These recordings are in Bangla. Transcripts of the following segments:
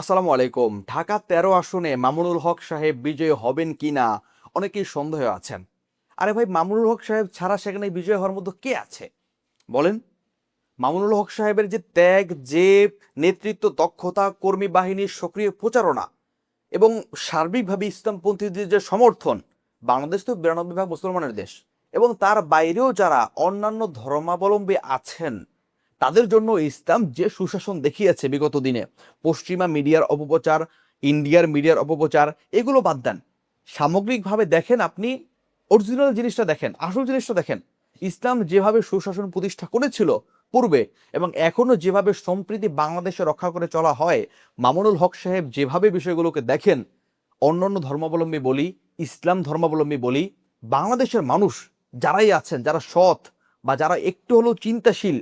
আসসালামু আলাইকুম। ঢাকা তেরো আসনে মামুনুল হক সাহেব বিজয় হবেন কি না অনেকেই সন্দেহ আছেন। আরে ভাই, মামুনুল হক সাহেব ছাড়া সেখানে বিজয় হওয়ার মতো কে আছে? বলেন। মামুনুল হক সাহেবের যে ত্যাগ যে নেতৃত্ব, দক্ষতা, কর্মী বাহিনীর সক্রিয় প্রচারণা এবং সার্বিকভাবে ইসলামপন্থীদের যে সমর্থন, বাংলাদেশ তো বিরানব্বই ভাগ মুসলমানের দেশ এবং তার বাইরেও যারা অন্যান্য ধর্মাবলম্বী আছেন তাদের জন্য ইসলাম যে সুশাসন দেখিয়েছে বিগত দিনে, পশ্চিমা মিডিয়ার অপপ্রচার, ইন্ডিয়ার মিডিয়ার অপপ্রচার, এগুলো বাদ দেন। সামগ্রিকভাবে দেখেন আপনি অরিজিনাল জিনিসটা দেখেন, আসল জিনিসটা দেখেন। ইসলাম যেভাবে সুশাসন প্রতিষ্ঠা করেছিল পূর্বে এবং এখনও যেভাবে সম্প্রীতি বাংলাদেশে রক্ষা করে চলা হয়, মামুনুল হক সাহেব যেভাবে বিষয়গুলোকে দেখেন, অন্যান্য ধর্মাবলম্বী বলি, ইসলাম ধর্মাবলম্বী বলি, বাংলাদেশের মানুষ যারাই আছেন, যারা সৎ বা যারা একটু হলেও চিন্তাশীল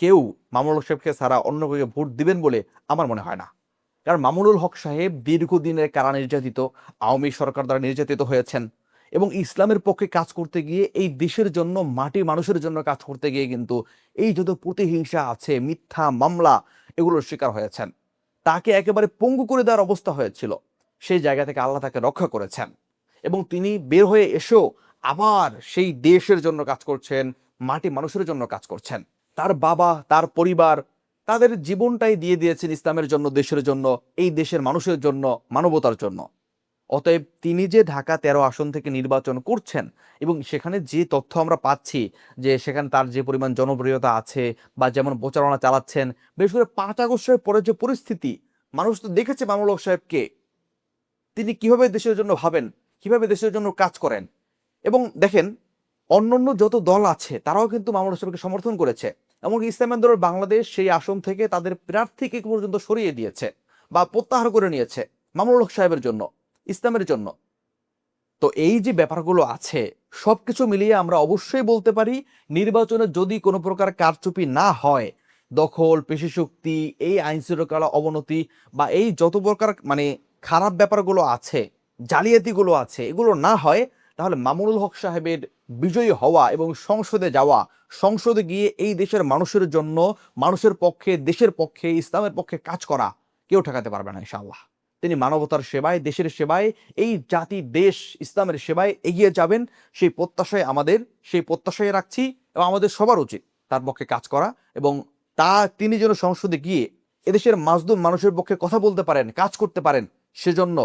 কেউ মামুনুল সাহেবকে ছাড়া অন্য কাউকে ভোট দিবেন বলে আমার মনে হয় না। কারণ মামুনুল হক সাহেব দীর্ঘদিনের কারা নির্যাতিত, আওয়ামী সরকার দ্বারা নির্যাতিত হয়েছেন এবং ইসলামের পক্ষে কাজ করতে গিয়ে এই দেশের জন্য, মাটি মানুষের জন্য কাজ করতে গিয়ে কিন্তু এই যত প্রতিহিংসা আছে, মিথ্যা মামলা, এগুলোর শিকার হয়েছেন। তাকে একেবারে পঙ্গু করে দেওয়ার অবস্থা হয়েছিল। সেই জায়গা থেকে আল্লাহ তাকে রক্ষা করেছেন এবং তিনি বের হয়ে এসেও আবার সেই দেশের জন্য কাজ করছেন, মাটি মানুষের জন্য কাজ করছেন। তার বাবা, তার পরিবার তাদের জীবনটাই দিয়ে দিয়েছেন ইসলামের জন্য, দেশের জন্য, এই দেশের মানুষের জন্য, মানবতার জন্য। অতএব তিনি যে ঢাকা তেরো আসন থেকে নির্বাচন করছেন এবং সেখানে যে তথ্য আমরা পাচ্ছি যে সেখানে তার যে পরিমাণ জনপ্রিয়তা আছে বা যেমন প্রচারণা চালাচ্ছেন, বিশেষ করে পাঁচ আগস্টের পরে যে পরিস্থিতি, মানুষ তো দেখেছে মামুল হক সাহেবকে। তিনি কীভাবে দেশের জন্য ভাবেন, কীভাবে দেশের জন্য কাজ করেন? এবং দেখেন, অন্যান্য যত দল আছে, তারাও কিন্তু মামুল সাহেবকে সমর্থন করেছে। এমনকি ইসলাম আন্দোলন বাংলাদেশ সেই আসন থেকে তাদের প্রার্থীকে পর্যন্ত সরিয়ে দিয়েছে বা প্রত্যাহার করে নিয়েছে মামুনুল হক সাহেবের জন্য, ইসলামের জন্য। তো এই যে ব্যাপারগুলো আছে, সবকিছু মিলিয়ে আমরা অবশ্যই বলতে পারি, নির্বাচনে যদি কোনো প্রকার কারচুপি না হয়, দখল, পেশি শক্তি, এই আইন শৃঙ্খলা অবনতি বা এই যত প্রকার মানে খারাপ ব্যাপারগুলো আছে, জালিয়াতিগুলো আছে, এগুলো না হয় তাহলে মামুনুল হক সাহেবের বিজয়ী হওয়া এবং সংসদে যাওয়া, সংসদে গিয়ে এই দেশের মানুষের জন্য, মানুষের পক্ষে, দেশের পক্ষে, ইসলামের পক্ষে কাজ করা কেউ ঠেকাতে পারবে না ইনশাআল্লাহ। তিনি মানবতার সেবায়, দেশের সেবায়, এই জাতি, দেশ, ইসলামের সেবায় এগিয়ে যাবেন। সেই প্রত্যাশায় আমাদের, সেই প্রত্যাশায় রাখছি এবং আমাদের সবার উচিত তার পক্ষে কাজ করা এবং তা তিনি যেন সংসদে গিয়ে এদেশের মাজদুম মানুষের পক্ষে কথা বলতে পারেন, কাজ করতে পারেন, সেজন্য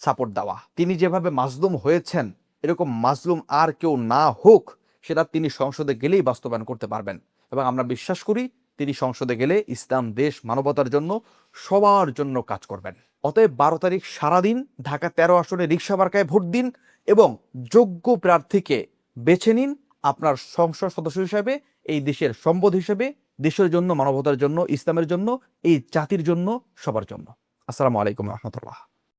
সাপোর্ট দেওয়া। তিনি যেভাবে মাজলুম হয়েছেন এরকম মাজলুম আর কেউ না হোক, সেটা তিনি সংসদে গেলেই বাস্তবায়ন করতে পারবেন। এবং আমরা বিশ্বাস করি, তিনি সংসদে গেলে ইসলাম, দেশ, মানবতার জন্য সবার জন্য কাজ করবেন। অতএব বারো তারিখ সারাদিন ঢাকা তেরো আসনে রিক্সা মার্কায় ভোট দিন এবং যোগ্য প্রার্থীকে বেছে নিন আপনার সংসদ সদস্য হিসাবে, এই দেশের সম্পদ হিসেবে, দেশের জন্য, মানবতার জন্য, ইসলামের জন্য, এই জাতির জন্য, সবার জন্য। আসসালামু আলাইকুম রহমতুল্লাহ।